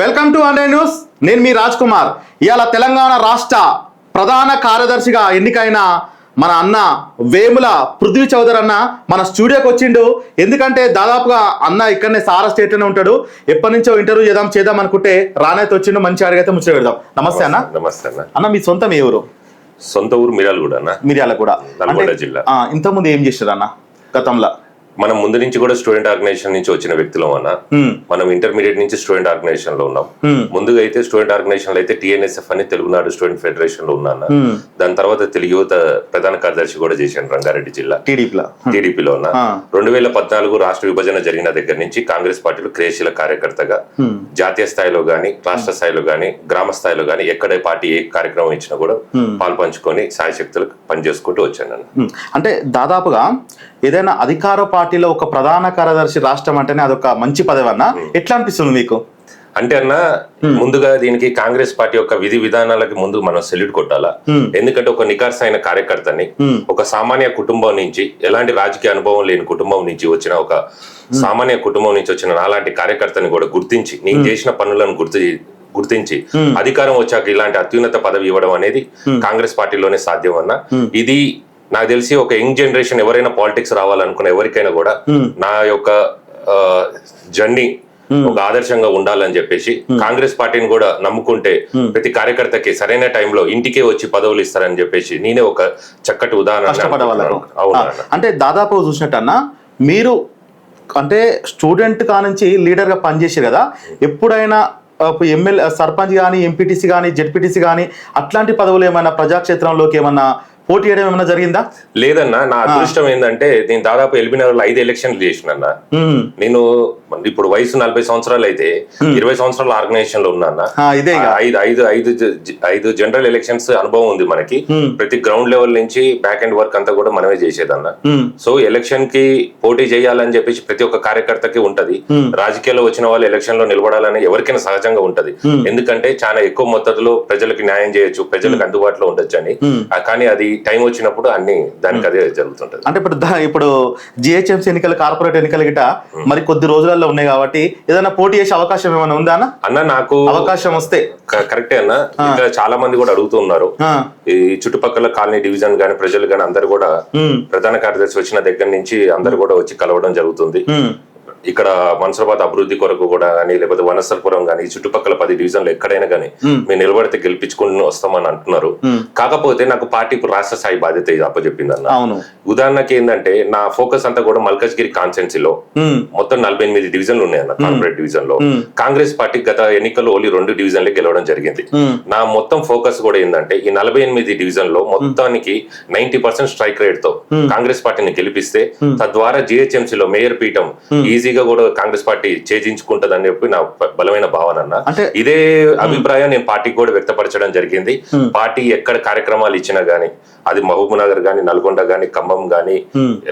Welcome to అండే news నేను మీ రాజ్ కుమార్ ఇవాళ తెలంగాణ రాష్ట్ర ప్రధాన కార్యదర్శిగా ఎన్నికైన మన అన్న వేముల పృథ్వీ చౌదరి అన్న మన స్టూడియోకి వచ్చిండు. ఎందుకంటే దాదాపుగా అన్న ఇక్కడనే సారా స్టేట్లోనే ఉంటాడు. ఎప్పటి నుంచో ఇంటర్వ్యూ చేద్దాం చేద్దాం అనుకుంటే రానైతే వచ్చిండు మంచి అడిగైతే ముచ్చట పెడదాం. నమస్తే అన్న. నమస్తే అన్న. అన్న మీ సొంతం ఏ ఊరు? సొంత ఊరు మిరాలు కూడా అన్న మిర్యాల కూడా జిల్లా. ఇంతకుముందు ఏం చేశారు అన్న గతంలో? మనం ముందు నుంచి కూడా స్టూడెంట్ ఆర్గనైజేషన్ నుంచి వచ్చిన వ్యక్తులం అన్న మనం ఇంటర్మీడియట్ నుంచి స్టూడెంట్ ఆర్గనైజేషన్లో ఉన్నాం. ముందుగా అయితే స్టూడెంట్ ఆర్గనైజేషన్లో అయితే టిఎన్ఎస్ఎఫ్ అని తెలుగునాడు స్టూడెంట్ ఫెడరేషన్లో ఉన్నాను హ్మ్. దాని తర్వాత తెలుగు యువత ప్రధాన కార్యదర్శి కూడా చేశాను రంగారెడ్డి జిల్లా. టీడీపీలో. ఉన్న. రెండు వేల పద్నాలుగు రాష్ట్ర విభజన జరిగిన దగ్గర నుంచి కాంగ్రెస్ పార్టీలో క్రియాశీల కార్యకర్తగా జాతీయ స్థాయిలో గాని రాష్ట్ర స్థాయిలో గాని గ్రామ స్థాయిలో గాని ఎక్కడ పార్టీ ఏ కార్యక్రమం ఇచ్చినా కూడా. పాల్పంచుకొని సాయశక్తులు పనిచేసుకుంటూ వచ్చాను అంటే దాదాపుగా ఏదైనా అధికార పార్టీలో ఒక ప్రధాన కార్యదర్శి రాష్ట్రం అంటేనే అదొక మంచి పదవి అన్న? ఎట్లా అనిపిస్తుంది మీకు? అంటే అన్న ముందుగా దీనికి కాంగ్రెస్ పార్టీ యొక్క విధి విధానాలకి ముందు మనం సెల్యూట్ కొట్టాలా? Hmm. ఎందుకంటే ఒక నికార్స్ అయిన కార్యకర్తని Hmm. ఒక సామాన్య కుటుంబం నుంచి ఎలాంటి రాజకీయ అనుభవం లేని కుటుంబం నుంచి వచ్చిన ఒక సామాన్య కుటుంబం నుంచి వచ్చిన నాలాంటి కార్యకర్తని కూడా గుర్తించి నేను చేసిన పనులను గుర్తు గుర్తించి Hmm. అధికారం వచ్చాక ఇలాంటి అత్యున్నత పదవి ఇవ్వడం అనేది కాంగ్రెస్ పార్టీలోనే సాధ్యం అన్న? ఇది నాకు తెలిసి ఒక యంగ్ జనరేషన్ ఎవరైనా పాలిటిక్స్ రావాలనుకున్న ఎవరికైనా కూడా Hmm. నా యొక్క జర్నీ ఒక ఆదర్శంగా ఉండాలని చెప్పేసి కాంగ్రెస్ పార్టీని కూడా నమ్ముకుంటే ప్రతి కార్యకర్తకి సరైన టైంలో ఇంటికే వచ్చి పదవులు ఇస్తారని చెప్పేసి నేనే ఒక చక్కటి ఉదాహరణ అంటే దాదాపు చూసినట్టు అన్న మీరు అంటే స్టూడెంట్ కానుంచి లీడర్గా పనిచేసారు కదా ఎప్పుడైనా ఎమ్మెల్యే సర్పంచ్ కానీ ఎంపీటీసీ కానీ జెడ్పీటీసీ కానీ అట్లాంటి పదవులు ఏమైనా ప్రజాక్షేత్రంలోకి ఏమన్నా పోటీ చేయడం ఏమైనా జరిగిందా? లేదన్నా నా అదృష్టం ఏంటంటే నేను దాదాపు ఎల్బీ నగర్ ఐదు ఎలక్షన్లు చేసిన నేను ఇప్పుడు వయసు నలభై సంవత్సరాలు అయితే ఇరవై సంవత్సరాల ఆర్గనైజేషన్లో ఉన్నా ఐదు ఐదు ఐదు ఐదు జనరల్ ఎలక్షన్స్ అనుభవం ఉంది మనకి. ప్రతి గ్రౌండ్ లెవెల్ నుంచి బ్యాక్ అండ్ వర్క్ అంతా కూడా మనమే చేసేదన్న. సో ఎలక్షన్కి పోటీ చేయాలని చెప్పేసి ప్రతి ఒక్క కార్యకర్తకి ఉంటది. రాజకీయాల్లో వచ్చిన వాళ్ళు ఎలక్షన్లో నిలబడాలని ఎవరికైనా సహజంగా ఉంటది. ఎందుకంటే చాలా ఎక్కువ మొత్తంలో ప్రజలకు న్యాయం చేయొచ్చు ప్రజలకు అందుబాటులో ఉండొచ్చు అని కానీ అది టైం వచ్చినప్పుడు అన్ని దానికి అదే జరుగుతుంటది. అంటే ఇప్పుడు ఇప్పుడు జిహెచ్ఎంసీ ఎన్నికలు కార్పొరేట్ ఎన్నికలు గిట మరి కొద్ది రోజులలో ఉన్నాయి కాబట్టి ఏదైనా పోటీ చేసే అవకాశం ఏమైనా ఉందా అన్న? అన్న నాకు అవకాశం వస్తే. కరెక్టే అన్న. ఇక్కడ చాలా మంది కూడా అడుగుతూ ఉన్నారు. ఆ, ఈ చుట్టుపక్కల కాలనీ డివిజన్ గాని ప్రజలు గాని అందరు కూడా ప్రధాన కార్యదర్శి వచ్చిన దగ్గర నుంచి అందరు కూడా వచ్చి కలవడం జరుగుతుంది. ఇక్కడ మన్సూరాబాద్ అభివృద్ధి కొరకు కూడా కానీ లేకపోతే వనసరపురం కానీ చుట్టుపక్కల పది డివిజన్లు ఎక్కడైనా కానీ. మేము. నిలబడితే గెలిపించుకుని వస్తామని అంటున్నారు. కాకపోతే నాకు పార్టీ ఇప్పుడు రాష్ట్ర స్థాయి బాధ్యత ఇది అప్పచెప్పింది అన్న ఉదాహరణకి ఏంటంటే నా ఫోకస్ అంతా కూడా మల్కజ్గిరి కాన్స్టెన్సీలో మొత్తం నలభై ఎనిమిది డివిజన్లు ఉన్నాయన్న కార్పొరేట్ డివిజన్లో. కాంగ్రెస్ పార్టీ గత ఎన్నికల్లో ఓన్లీ రెండు డివిజన్లే గెలవడం జరిగింది. నా మొత్తం ఫోకస్ కూడా ఏంటంటే ఈ నలభై ఎనిమిది డివిజన్లో మొత్తానికి నైన్టీ పర్సెంట్ స్ట్రైక్ రేట్తో కాంగ్రెస్ పార్టీని గెలిపిస్తే తద్వారా జిహెచ్ఎంసీ లో మేయర్ పీఠం ఈజీగా కూడా కాంగ్రెస్ పార్టీ చేజించుకుంటదని చెప్పి నా బలమైన భావన అన్న. అంటే ఇదే అభిప్రాయం నేను పార్టీకి కూడా వ్యక్తపరచడం జరిగింది. పార్టీ ఎక్కడ కార్యక్రమాలు ఇచ్చినా గానీ అది మహబూబ్ నగర్ గానీ నల్గొండ గానీ ఖమ్మం గానీ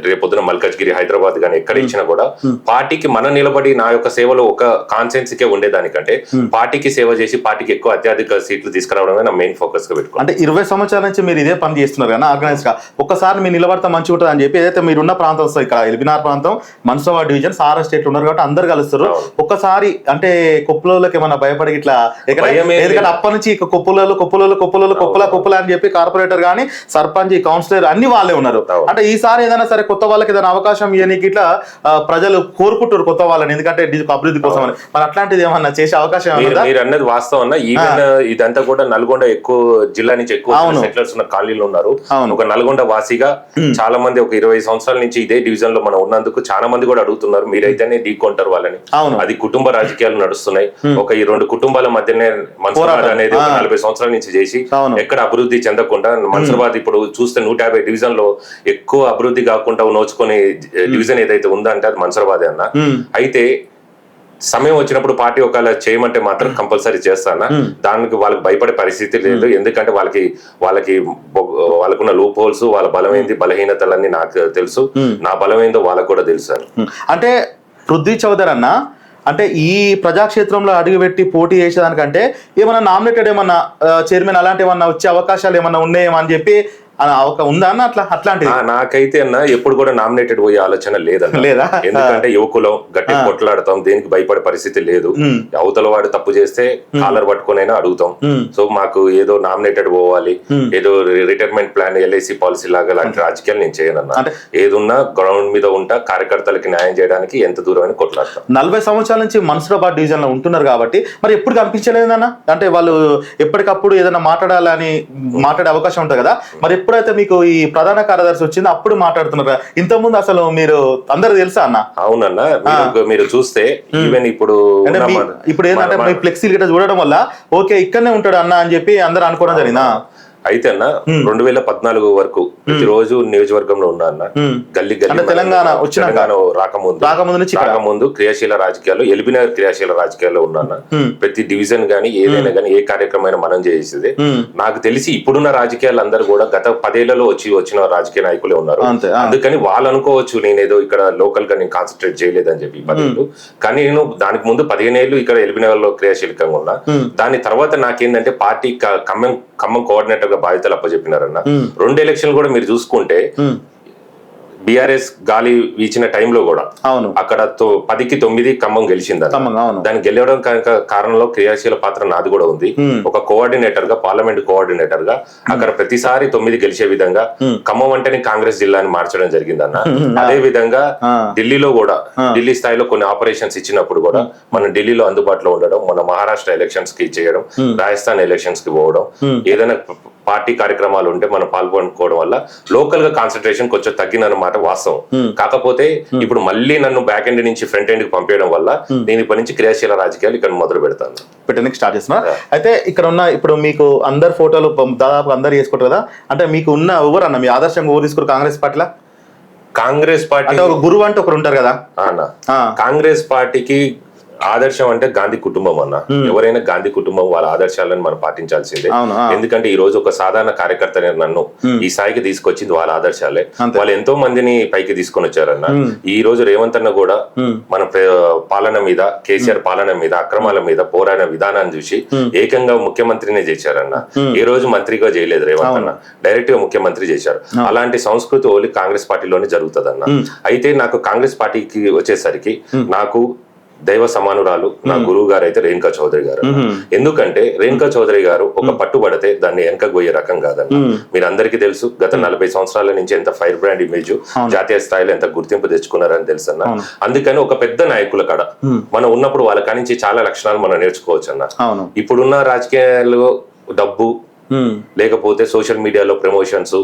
రేపొద్దున మల్కజ్గిరి హైదరాబాద్ గానీ ఎక్కడ ఇచ్చినా కూడా పార్టీకి మన నిలబడి నా యొక్క సేవలో ఒక కాన్సెన్సీకే ఉండేదానికంటే పార్టీకి సేవ చేసి పార్టీకి ఎక్కువ అత్యధిక సీట్లు తీసుకురావడమే నా మెయిన్ ఫోకస్గా పెట్టుకున్నాను అంటే ఇరవై సంవత్సరాల నుంచి మీరు ఇదే పని చేస్తున్నారు కదా ఆర్గనైజ్గా ఒక్కసారి మీరు నిలబడితే మంచిగా ఉంటుంది అని చెప్పి ఏదైతే మీరున్న ప్రాంతం ఇక్కడ ఎల్బినార్ ప్రాంతం మన్సవా డివిజన్ సారా స్టేట్ ఉన్నారు కాబట్టి అందరు కలుస్తారు. ఒక్కసారి అంటే కొప్పులకి ఏమన్నా భయపడి ఇట్లా ఎందుకంటే అప్పటి నుంచి ఇక కొప్పులలో కొప్పులలో కొప్పులలో కొప్పుల కొప్పుల అని చెప్పి కార్పొరేటర్ గానీ సర్పంచ్ కౌన్సిలర్ అన్ని వాళ్ళే ఉన్నారు. అంటే ఈసారి ఏదైనా సరే కొత్త వాళ్ళకి ఏదైనా అవకాశం ఇవ్వనీకి ఇట్లా ప్రజలు కోరుకుంటారు కొత్త వాళ్ళని. ఎందుకంటే అభివృద్ధి కోసం అని. మరి అట్లాంటిది ఏమన్నా చేసే అవకాశం మీరు అన్నది వాస్తవం ఈవెన్ ఇదంతా కూడా నల్గొండ ఎక్కువ జిల్లా నుంచి ఎక్కువ. సెటిలర్స్ ఉన్న కాలనీలు ఉన్నారు. ఒక నల్గొండ వాసిగా చాలా మంది ఒక ఇరవై సంవత్సరాల నుంచి ఇదే డివిజన్లో మనం ఉన్నందుకు చాలా మంది కూడా అడుగుతున్నారు. మీరైతేనే ఢీకొంటారు వాళ్ళని. అది కుటుంబ రాజకీయాలు నడుస్తున్నాయి. ఒక ఈ రెండు కుటుంబాల మధ్యనే మన్సూరాబాద్. అనేది. నలభై సంవత్సరాల నుంచి చేసి. ఎక్కడ అభివృద్ధి చెందకుండా మన్సూరాబాద్ ఇప్పుడు చూస్తే నూట యాభై డివిజన్లో ఎక్కువ అభివృద్ధి కాకుండా నోచుకునే డివిజన్ ఏదైతే ఉందంటే అది మన్సూరాబాద్ అన్న. అయితే సమయం వచ్చినప్పుడు పార్టీ ఒకవేళ చేయమంటే మాత్రం కంపల్సరీ చేస్తానా దానికి వాళ్ళకి భయపడే పరిస్థితి లేదు. ఎందుకంటే వాళ్ళకి వాళ్ళకి వాళ్ళకున్న లూప్ హోల్స్ వాళ్ళ బలమైంది బలహీనతలన్నీ నాకు తెలుసు. నా బలమైందో వాళ్ళకు కూడా తెలుసు. అంటే పృథ్వీ చౌదరి అన్న అంటే ఈ ప్రజాక్షేత్రంలో అడుగుపెట్టి పోటీ చేసేదానికంటే ఏమైనా నామినేటెడ్ ఏమన్నా చైర్మన్ అలాంటి ఏమన్నా వచ్చే అవకాశాలు ఏమన్నా ఉన్నాయేమో అని చెప్పి ఒక ఉందా అన్న అట్లా అట్లాంటిది. ఆ, నాకైతే అన్న ఎప్పుడు కూడా నామినేటెడ్ పోయే ఆలోచన లేదన్న. లేదా? ఎందుకంటే యువకులం గట్టి కొట్లాడతాం దేనికి భయపడే పరిస్థితి లేదు. అవతల వాడు తప్పు చేస్తే కాలర్ పట్టుకునైనా అడుగుతాం. సో మాకు ఏదో నామినేటెడ్ పోవాలి. ఏదో రిటైర్మెంట్ ప్లాన్ ఎల్ఐసి పాలసీ లాగా లాంటి రాజకీయాలు నేను చేయనన్నా ఏదున్నా గ్రౌండ్ మీద ఉంటా కార్యకర్తలకి న్యాయం చేయడానికి ఎంత దూరం అని కొట్లాడతాం. నలభై సంవత్సరాల నుంచి మన్సూరాబాద్ డివిజన్లో ఉంటున్నారు కాబట్టి మరి ఎప్పుడు కనిపించలేదన్న? అంటే వాళ్ళు ఎప్పటికప్పుడు ఏదైనా మాట్లాడాలని మాట్లాడే అవకాశం ఉంటుంది కదా మరి ఎప్పుడైతే మీకు ఈ ప్రధాన కార్యదర్శి వచ్చిందో అప్పుడు మాట్లాడుతున్నారు. ఇంతకుముందు అసలు మీరు అందరు తెలుసా అన్న? అవునన్నా మీరు- చూస్తే ఈవెన్ ఇప్పుడు ఇప్పుడు ఏంటంటే ఫ్లెక్సీలు గిట్ట చూడడం వల్ల ఓకే ఇక్కడనే ఉంటాడు అన్న అని చెప్పి అందరు అనుకోవడం జరిగిందా? అయితే అన్న రెండు వేల పద్నాలుగు వరకు ప్రతిరోజు నియోజకవర్గంలో ఉన్నా అన్న. గల్లీ గల్లీ తెలంగాణ? తెలంగాణ రాకముందు రాకముందు? రాకముందు క్రియాశీల రాజకీయాల్లో ఎల్బినగర్ క్రియాశీల రాజకీయాల్లో ఉన్నా. ప్రతి డివిజన్ గానీ ఏదైనా గానీ ఏ కార్యక్రమం మనం చేసేది. నాకు తెలిసి ఇప్పుడున్న రాజకీయాలు అందరూ కూడా గత పదేళ్ళలో వచ్చి వచ్చిన రాజకీయ నాయకులే ఉన్నారు. అందుకని వాళ్ళు అనుకోవచ్చు నేనేదో ఇక్కడ లోకల్గా నేను కాన్సన్ట్రేట్ చేయలేదని చెప్పి పదేళ్ళు కానీ నేను దానికి ముందు పదిహేను ఏళ్ళు ఇక్కడ ఎల్బినగర్లో క్రియాశీలకంగా ఉన్నా. దాని తర్వాత నాకేంటంటే పార్టీ ఖమ్మం ఖమ్మం కోఆర్డినేటర్ గా బాధ్యతలు అప్పచెప్పినారన్న. రెండు ఎలక్షన్లు కూడా మీరు చూసుకుంటే. బీఆర్ఎస్ గాలి వీచిన టైంలో కూడా అవును అక్కడ పదికి తొమ్మిది ఖమ్మం అవును దాన్ని గెలవడం కారణంలో క్రియాశీల పాత్ర నాది కూడా ఉంది. ఒక కోఆర్డినేటర్గా పార్లమెంట్ కోఆర్డినేటర్గా అక్కడ ప్రతిసారి తొమ్మిది గెలిచే విధంగా. ఖమ్మం అంటేనే కాంగ్రెస్ జిల్లాని మార్చడం జరిగిందన్న Hmm. అదే విధంగా. ఢిల్లీలో కూడా. ఢిల్లీ స్థాయిలో కొన్ని ఆపరేషన్స్ ఇచ్చినప్పుడు కూడా మనం ఢిల్లీలో అందుబాటులో ఉండడం మన మహారాష్ట్ర ఎలక్షన్స్కి చేయడం రాజస్థాన్ ఎలక్షన్స్కి పోవడం. ఏదైనా పార్టీ కార్యక్రమాలు ఉంటే మనం పాల్గొనుకోవడం వల్ల లోకల్గా కాన్సన్ట్రేషన్ కొంచెం తగ్గినన్నమాట వాస్తవం. Hmm. కాకపోతే ఇప్పుడు మళ్ళీ నన్ను బ్యాక్ ఎండ్ నుంచి ఫ్రంట్ ఎండ్కి పంపించడం వల్ల నేను ఇప్పటి నుంచి క్రియాశీల రాజకీయాలు ఇక్కడ మొదలు పెడతాను. పెట్టడానికి స్టార్ట్ చేస్తున్నా. అయితే ఇక్కడ ఉన్న ఇప్పుడు మీకు అందరు ఫోటోలు దాదాపు అందరు చేసుకుంటారు కదా? అంటే మీకు ఉన్న ఎవరు అన్న మీ ఆదర్శంగా ఎవరు తీసుకున్నారు కాంగ్రెస్ పార్టీలా? కాంగ్రెస్ పార్టీ అంటే ఒక గురువు అంటే ఒకరు ఉంటారు కదా? కాంగ్రెస్ పార్టీకి ఆదర్శం అంటే గాంధీ కుటుంబం అన్న. ఎవరైనా గాంధీ కుటుంబం వాళ్ళ ఆదర్శాలను మనం పాటించాల్సిందే. ఎందుకంటే ఈ రోజు ఒక సాధారణ కార్యకర్త నన్ను ఈ స్థాయికి తీసుకొచ్చింది వాళ్ళ ఆదర్శాలే. వాళ్ళు ఎంతో మందిని పైకి తీసుకొని వచ్చారన్న. ఈ రోజు రేవంత్ అన్న కూడా. మన పాలన మీద కేసీఆర్ పాలన మీద అక్రమాల మీద పోరాడిన విధానాన్ని చూసి ఏకంగా ముఖ్యమంత్రినే చేశారన్న. ఏ రోజు మంత్రిగా చేయలేదు రేవంత్ అన్న. డైరెక్ట్గా ముఖ్యమంత్రి చేశారు. అలాంటి సంస్కృతి ఓన్లీ కాంగ్రెస్ పార్టీలోనే జరుగుతుందన్న. అయితే నాకు కాంగ్రెస్ పార్టీకి వచ్చేసరికి నాకు దైవ సమానురాలు నా గురువు గారు అయితే రేణుకా చౌదరి గారు. ఎందుకంటే రేణుకా చౌదరి గారు ఒక పట్టుబడితే దాన్ని వెనక పోయే రకం కాదన్న మీరు అందరికీ తెలుసు గత నలభై సంవత్సరాల నుంచి ఎంత ఫైర్ బ్రాండ్ ఇమేజ్ జాతీయ స్థాయిలో ఎంత గుర్తింపు తెచ్చుకున్నారని తెలుసు అన్న అందుకని ఒక పెద్ద నాయకుల కాడ మనం ఉన్నప్పుడు వాళ్ళ కానించి చాలా లక్షణాలు మనం నేర్చుకోవచ్చు అన్న ఇప్పుడున్న రాజకీయాలు డబ్బు లేకపోతే సోషల్ మీడియాలో ప్రమోషన్స్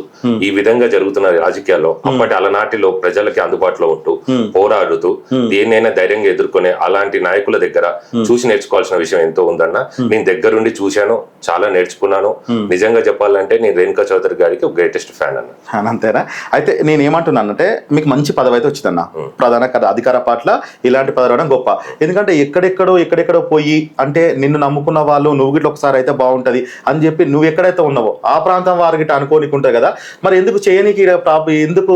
ఈ విధంగా జరుగుతున్న రాజకీయాల్లో అప్పటి అలనాటిలో ప్రజలకి అందుబాటులో ఉంటూ పోరాడుతూ దేన్నైనా ధైర్యంగా ఎదుర్కొనే అలాంటి నాయకుల దగ్గర చూసి నేర్చుకోవాల్సిన విషయం ఎంతో ఉందన్న. నేను దగ్గరుండి చూశాను చాలా నేర్చుకున్నాను. నిజంగా చెప్పాలంటే నేను రేణుకా చౌదరి గారికి గ్రేటెస్ట్ ఫ్యాన్ అన్న. అని అంతేనా? అయితే నేను ఏమంటున్నానంటే మీకు మంచి పదవి అయితే వచ్చిందన్న. ప్రధాన కథ అధికార పట్ల ఇలాంటి పదవి రావడం గొప్ప. ఎందుకంటే ఎక్కడెక్కడో ఎక్కడెక్కడో పోయి అంటే నిన్ను నమ్ముకున్న వాళ్ళు నువ్వు గిట్ల ఒకసారి అయితే బాగుంటది అని చెప్పి నువ్వు ఎక్కడైతే ఉన్నావో ఆ ప్రాంతం వారి గిట్ట అనుకోనికి ఉంటుంది కదా. మరి ఎందుకు చేయనీకి ఎందుకు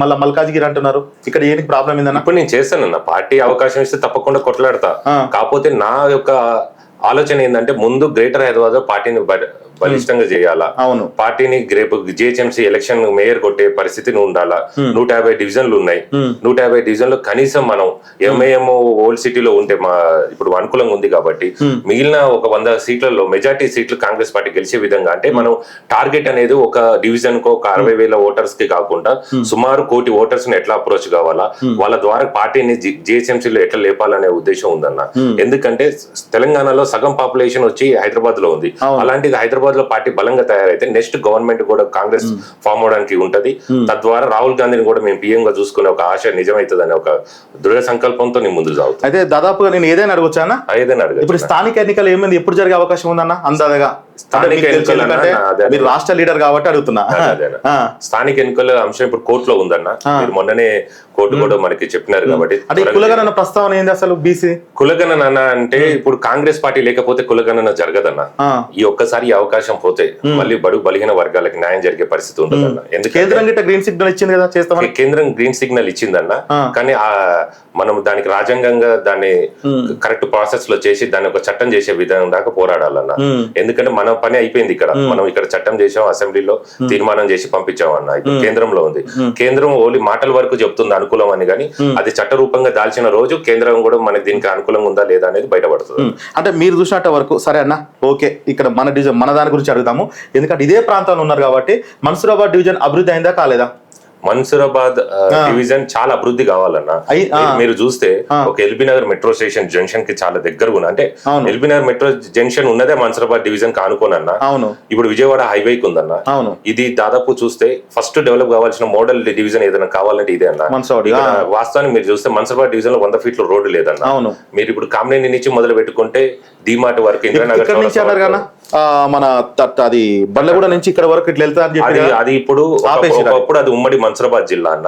మళ్ళీ మల్కాజ్గిరి అంటున్నారు? ఇక్కడ ఏనికి ప్రాబ్లం ఏందన్న? ఇప్పుడు నేను చేస్తానన్న పార్టీ అవకాశం ఇస్తే తప్పకుండా కొట్లాడతా. కాకపోతే నా యొక్క ఆలోచన ఏంటంటే ముందు గ్రేటర్ హైదరాబాద్ పార్టీని బలిష్టంగా చేయాలా? అవును. పార్టీని రేపు జిహెచ్ఎంసీ ఎలక్షన్ మేయర్ కొట్టే పరిస్థితి ఉండాలా? నూట యాభై డివిజన్లు ఉన్నాయి. నూట యాభై డివిజన్లు కనీసం మనం ఎంఐఎం ఓల్డ్ సిటీలో ఉంటే మా ఇప్పుడు అనుకూలంగా ఉంది కాబట్టి మిగిలిన ఒక వంద సీట్లలో మెజార్టీ సీట్లు కాంగ్రెస్ పార్టీ గెలిచే విధంగా అంటే మనం టార్గెట్ అనేది ఒక డివిజన్కు ఒక అరవై వేల ఓటర్స్కి కాకుండా సుమారు కోటి ఓటర్స్ని ఎట్లా అప్రోచ్ కావాలా? వాళ్ళ ద్వారా పార్టీని జిహెచ్ఎంసీలో ఎట్లా లేపాలనే ఉద్దేశం ఉందన్న. ఎందుకంటే తెలంగాణలో సగం పాపులేషన్ వచ్చి హైదరాబాద్లో ఉంది. అలాంటిది హైదరాబాద్ లో పార్టీ బలంగా తయారైతే నెక్స్ట్ గవర్నమెంట్ కూడా కాంగ్రెస్ ఫామ్ అవడానికి ఉంటది. తద్వారా రాహుల్ గాంధీని కూడా మేము పిఎం గా చూసుకునే ఒక ఆశ నిజమవుతుందనే ఒక దృఢ సంకల్పంతో నేను ముందు సాగుతాను అయితే దాదాపుగా నేను ఏదైనా అడగొచ్చానా ఏదైనా అడగచ్చు ఇప్పుడు స్థానిక ఎన్నికలు ఏమైంది? ఎప్పుడు జరిగే అవకాశం ఉందన్న? అందాదగా స్థానిక ఎన్నికలు. మీరు రాష్ట్ర లీడర్ కాబట్టి అడుగుతున్నా. స్థానిక ఎన్నికల అంశం ఇప్పుడు కోర్టులో ఉందన్న. మీరు మొన్ననే కోర్టు కూడా మనకి చెప్పినారు కాబట్టి అంటే కులగణన ప్రస్తావన ఏంది అసలు బీసీ? కులగణన అంటే ఇప్పుడు కాంగ్రెస్ పార్టీ లేకపోతే కులగణన జరగదన్న. ఈ ఒక్కసారి అవకాశం పోతే మళ్ళీ బడుగు బలిగిన వర్గాలకు న్యాయం జరిగే పరిస్థితి ఉంటుందన్న ఎందుకంటే కేంద్రం గ్రీన్ సిగ్నల్ ఇచ్చింది కదా చేస్తామని? కేంద్రం గ్రీన్ సిగ్నల్ ఇచ్చిందన్న. కానీ ఆ మనం దానికి రాజ్యాంగంగా దాన్ని కరెక్ట్ ప్రాసెస్లో చేసి దాన్ని ఒక చట్టం చేసే విధానం దాకా పోరాడాలన్న. ఎందుకంటే మన మన పని అయిపోయింది ఇక్కడ. మనం ఇక్కడ చట్టం చేసాం అసెంబ్లీలో తీర్మానం చేసి పంపించాం అన్న ఇప్పుడు కేంద్రంలో ఉంది. కేంద్రం ఓన్లీ మాటల వరకు చెప్తుంది అనుకూలం అని కానీ అది చట్ట రూపంగా దాల్చిన రోజు కేంద్రం కూడా మనకి దీనికి అనుకూలంగా ఉందా లేదా అనేది బయటపడుతుంది. అంటే మీరు చూసినట్టు వరకు సరే అన్న ఓకే ఇక్కడ మన డివిజన్ మన దాని గురించి అడుగుదాము. ఎందుకంటే ఇదే ప్రాంతంలో ఉన్నారు కాబట్టి మన్సూరాబాద్ డివిజన్ అభివృద్ధి అయిందా కాలేదా? మన్సూరాబాద్ డివిజన్ చాలా అభివృద్ధి కావాలన్న. మీరు- చూస్తే ఒక ఎల్బీ నగర్ మెట్రో స్టేషన్ జంక్షన్కి చాలా దగ్గరగా ఉంది అంటే. ఎల్బీ నగర్ మెట్రో జంక్షన్ ఉన్నదే మన్సూరాబాద్ డివిజన్ కానుకోనన్న. అవును. ఇప్పుడు విజయవాడ హైవేకి ఉందన్న. అవును. ఇది దాదాపు చూస్తే ఫస్ట్ డెవలప్ కావాల్సిన మోడల్ డివిజన్ ఏదైనా కావాలంటే ఇదే అన్న. వాస్తవానికి మీరు చూస్తే మన్సూరాబాద్ డివిజన్లో వంద ఫీట్ల రోడ్డు లేదన్న. అవును. మీరు ఇప్పుడు కామినేని నుంచి మొదలు పెట్టుకుంటే డీమార్ట్ వరకు ఇంద్రానగర్ మన తట్- అది బండ్లగూడ నుంచి ఇక్కడ వరకు ఇట్లా వెళ్తా అని చెప్పి అది ఇప్పుడు. ఒకప్పుడు అది. ఉమ్మడి మన్సూరాబాద్ జిల్లా అన్న.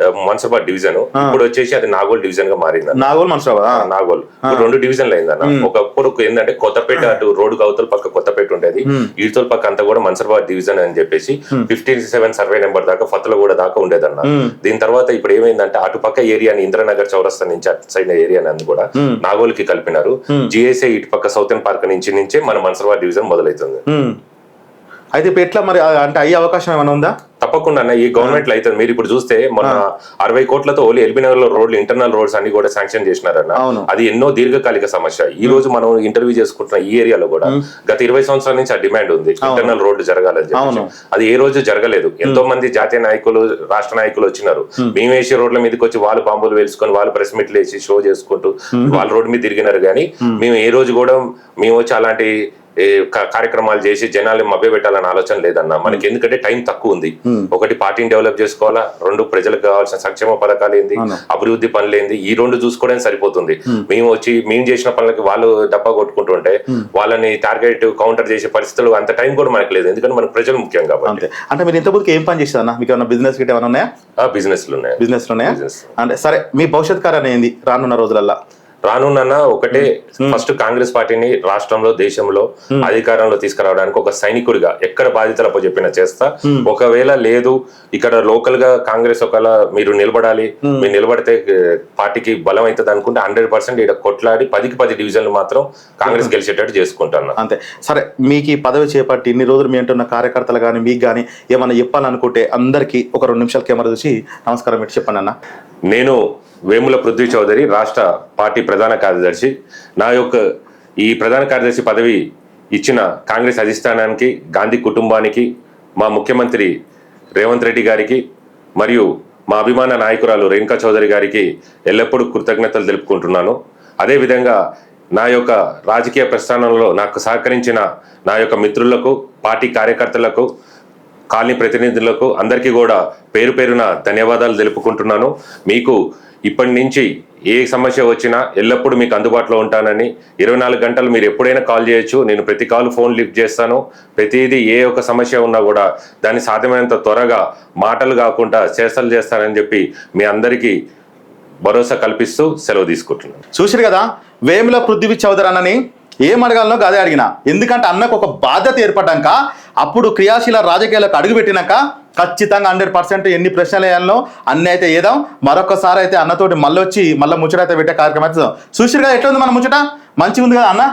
ఆ, మన్సూరాబాద్ డివిజన్. ఇప్పుడు వచ్చేసి అది నాగోల్ డివిజన్గా మారింది. నాగోల్ మన్సూరాబాద్ ఆ, నాగోల్. రెండు డివిజన్లు అయిందన్న ఒకప్పుడు ఏంటంటే కొత్తపేట అటు రోడ్డు అవతల పక్క కొత్తపేట ఉండేది. ఈతల పక్క అంతా కూడా మన్సర్బాద్ డివిజన్ అని చెప్పేసి ఫిఫ్టీన్ సెవెన్ సర్వే నెంబర్ దాకా ఫతలగూడ దాకా ఉండేదన్న దీని తర్వాత ఇప్పుడు ఏమైందంటే అటు పక్క ఏరియాని ఇంద్రనగర్ చౌరస్తా నుంచి అటు సైడ్ ఏరియాని అందు కూడా నాగోల్కి కలిపినారు. జిఎస్ఏ ఇటు పక్క సౌతర్న్ పార్క్ నుంచి నుంచే మన మన్సర్బాద్ డివిజన్ మొదలవుతుంది. ఉమ్. అయితే ఇప్పుడు ఎట్లా మరి అంటే అయ్యే అవకాశం ఏమైనా ఉందా? తప్పకుండా అన్న ఈ గవర్నమెంట్లో అయితే మీరు ఇప్పుడు చూస్తే మొన్న అరవై కోట్లతో ఓన్లీ ఎల్బీ నగర్లో రోడ్లు ఇంటర్నల్ రోడ్స్ అన్ని కూడా శాంక్షన్ చేసినారన్న. అది ఎన్నో దీర్ఘకాలిక సమస్య. ఈ రోజు మనం ఇంటర్వ్యూ చేసుకుంటున్న ఈ ఏరియాలో కూడా గత ఇరవై సంవత్సరాల నుంచి ఆ డిమాండ్ ఉంది. ఇంటర్నల్ రోడ్డు జరగాలని చెప్పి. అది ఏ రోజు జరగలేదు. ఎంతో మంది జాతీయ నాయకులు రాష్ట్ర నాయకులు వచ్చినారు. మేము వేసే రోడ్ల మీదకి వచ్చి వాళ్ళు బాంబులు వేసుకొని వాళ్ళు ప్రెస్ మీట్లు వేసి షో చేసుకుంటూ వాళ్ళ రోడ్డు మీద తిరిగినారు కానీ మేము ఏ రోజు కూడా మేము వచ్చి అలాంటి కార్యక్రమాలు చేసి జనాల్ని మభ్యపెట్టాలన్న ఆలోచన లేదన్న. మనకి ఎందుకంటే టైం తక్కువ ఉంది. ఒకటి పార్టీని డెవలప్ చేసుకోవాలా? రెండు ప్రజలకు కావాల్సిన సంక్షేమ పథకాలు ఏంది? అభివృద్ధి పనులు ఏంది? ఈ రెండు చూసుకోవడానికి సరిపోతుంది. మేము. వచ్చి మేము చేసిన పనులకి వాళ్ళు డబ్బా కొట్టుకుంటుంటే వాళ్ళని టార్గెట్ కౌంటర్ చేసే పరిస్థితులు అంత టైం కూడా మనకి లేదు. ఎందుకంటే మనకు ప్రజలు ముఖ్యం కాబట్టి. అంటే మీరు ఇంతకుముందుకు ఏం పని చేస్తారు అన్న మీకు ఏమైనా బిజినెస్ గిట్ట ఏమైనా ఉన్నాయా? ఆ బిజినెస్లు ఉన్నాయి? బిజినెస్ ఉన్నాయా. అంటే సరే మీ భవిష్యత్ కార్యాన్ని ఏంది రానున్న రోజులల్లా? రానున్న ఒకటే ఫస్ట్ కాంగ్రెస్ పార్టీని రాష్ట్రంలో దేశంలో అధికారంలో తీసుకురావడానికి ఒక సైనికుడిగా ఎక్కడ బాధ్యతలు చెప్పిన చేస్తా. ఒకవేళ లేదు ఇక్కడ లోకల్గా కాంగ్రెస్ ఒకవేళ మీరు నిలబడాలి మీరు నిలబడితే పార్టీకి బలం అవుతుంది అనుకుంటే హండ్రెడ్ పర్సెంట్ ఇక్కడ కొట్లాడి పదికి పది డివిజన్లు మాత్రం కాంగ్రెస్ గెలిచేటట్టు చేసుకుంటాను అంతే. సరే మీకు ఈ పదవి చేపట్టి ఇన్ని రోజులు మీ అంటున్న కార్యకర్తలు కానీ మీకు కానీ ఏమన్నా చెప్పాలనుకుంటే అందరికీ ఒక రెండు నిమిషాలు కెమెరా చూసి నమస్కారం పెట్టి చెప్పండి అన్న. నేను వేముల పృథ్వీ చౌదరి రాష్ట్ర పార్టీ ప్రధాన కార్యదర్శి. నా యొక్క ఈ ప్రధాన కార్యదర్శి పదవి ఇచ్చిన కాంగ్రెస్ అధిష్టానానికి గాంధీ కుటుంబానికి మా ముఖ్యమంత్రి రేవంత్ రెడ్డి గారికి మరియు మా అభిమాన నాయకురాలు రేణుకా చౌదరి గారికి ఎల్లప్పుడూ కృతజ్ఞతలు తెలుపుకుంటున్నాను. అదేవిధంగా నా యొక్క రాజకీయ ప్రస్థానంలో నాకు సహకరించిన నా యొక్క మిత్రులకు పార్టీ కార్యకర్తలకు కాలనీ ప్రతినిధులకు అందరికీ కూడా పేరు పేరున ధన్యవాదాలు తెలుపుకుంటున్నాను. మీకు ఇప్పటి నుంచి ఏ సమస్య వచ్చినా ఎల్లప్పుడూ మీకు అందుబాటులో ఉంటానని ఇరవై నాలుగు గంటలు మీరు ఎప్పుడైనా కాల్ చేయొచ్చు. నేను ప్రతి కాల్ ఫోన్ లిఫ్ట్ చేస్తాను. ప్రతిదీ ఏ ఒక్క సమస్య ఉన్నా కూడా దాన్ని సాధ్యమైనంత త్వరగా మాటలు కాకుండా చేస్తలు చేస్తానని చెప్పి మీ అందరికీ భరోసా కల్పిస్తూ సెలవు తీసుకుంటున్నాను. చూసారు కదా వేముల పృథ్వీ చౌదరి అన్నని ఏం అడగాలనో అదే అడిగిన. ఎందుకంటే అన్నకు ఒక బాధ్యత ఏర్పడ్డాక అప్పుడు క్రియాశీల రాజకీయాలకు అడుగు పెట్టినాక ఖచ్చితంగా హండ్రెడ్ పర్సెంట్ ఎన్ని ప్రశ్నలు వేయాలనో అన్ని అయితే ఏదాం మరొకసారి అయితే అన్నతోటి మళ్ళీ వచ్చి మళ్ళీ ముచ్చట అయితే పెట్టే కార్యక్రమం అయితే చూసిరు కదా ఎట్లా ఉంది మన ముచ్చట? మంచిగా ఉంది కదా అన్న?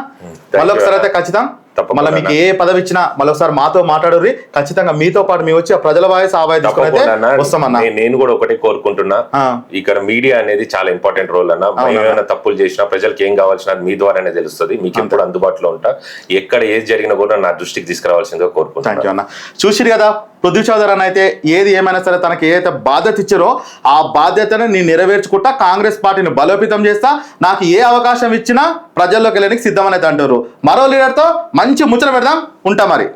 మళ్ళీ ఒకసారి అయితే ఖచ్చితం. తప్పకుండా మళ్ళీ మీకు ఏ పదవి ఇచ్చినా మళ్ళీ ఒకసారి మాతో మాట్లాడుర్రి. ఖచ్చితంగా మీతో పాటు మేము వచ్చి ప్రజల వాయిస్ ఆ వాయిస్. వస్తామన్నా. నేను కూడా ఒకటే కోరుకుంటున్నా. ఇక్కడ మీడియా అనేది చాలా ఇంపార్టెంట్ రోల్ అన్న. మేము ఏమైనా తప్పులు చేసినా ప్రజలకు ఏం కావాల్సిన మీ ద్వారానే తెలుస్తుంది. మీకు ఎప్పుడు అందుబాటులో ఉంటా. ఎక్కడ ఏది జరిగినా కూడా నా దృష్టికి తీసుకురావాల్సిందిగా కోరుకుంటున్నాను అన్న. చూసిరు కదా పృథ్వీ చౌదరి అయితే ఏది ఏమైనా సరే తనకి ఏదైతే బాధ్యత ఇచ్చారో ఆ బాధ్యతను నేను నెరవేర్చుకుంటా కాంగ్రెస్ పార్టీని బలోపేతం చేస్తా. నాకు ఏ అవకాశం ఇచ్చినా ప్రజల్లోకి వెళ్ళడానికి సిద్ధమైతే అంటారు. మరో లీడర్తో మంచి ముచ్చట పెడదాం. ఉంటా మరి.